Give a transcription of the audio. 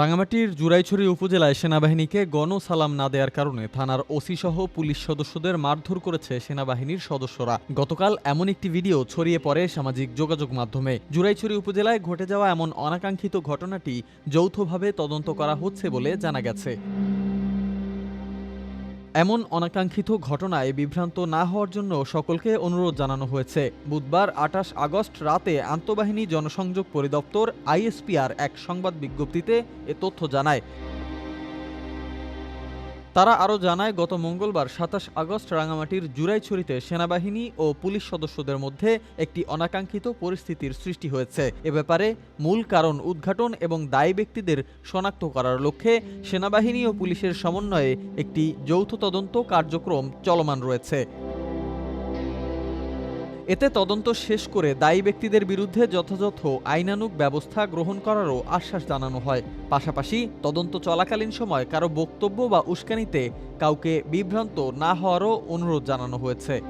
রাঙামাটির জুরাইছড়ি উপজেলায় সেনাবাহিনীকে গণসালাম না দেওয়ার কারণে থানার ওসি সহ পুলিশ সদস্যদের মারধর করেছে সেনাবাহিনীর সদস্যরা। গতকাল এমন একটি ভিডিও ছড়িয়ে পড়ে সামাজিক যোগাযোগ মাধ্যমে। জুরাইছড়ি উপজেলায় ঘটে যাওয়া এমন অনাকাঙ্ক্ষিত ঘটনাটি যৌথভাবে তদন্ত করা হচ্ছে বলে জানা গেছে। এমন অনাকাঙ্ক্ষিত ঘটনায় বিভ্রান্ত না হওয়ার জন্য সকলকে অনুরোধ জানানো হয়েছে। বুধবার আঠাশ আগস্ট রাতে আন্তঃবাহিনী জনসংযোগ পরিদপ্তর আইএসপিআর এক সংবাদ বিজ্ঞপ্তিতে এ তথ্য জানায়। তারা আরও জানায়, গত মঙ্গলবার সাতাশ আগস্ট রাঙামাটির জুরাইছড়িতে সেনাবাহিনী ও পুলিশ সদস্যদের মধ্যে একটি অনাকাঙ্ক্ষিত পরিস্থিতির সৃষ্টি হয়েছে। এ ব্যাপারে মূল কারণ উদ্ঘাটন এবং দায়ী ব্যক্তিদের শনাক্ত করার লক্ষ্যে সেনাবাহিনী ও পুলিশের সমন্বয়ে একটি যৌথ তদন্ত কার্যক্রম চলমান রয়েছে। এতে তদন্ত শেষ করে দায়ী ব্যক্তিদের বিরুদ্ধে যথাযথ আইনানুগ ব্যবস্থা গ্রহণ করারও আশ্বাস জানানো হয়। পাশাপাশি তদন্ত চলাকালীন সময় কারও বক্তব্য বা উস্কানিতে কাউকে বিভ্রান্ত না হওয়ারও অনুরোধ জানানো হয়েছে।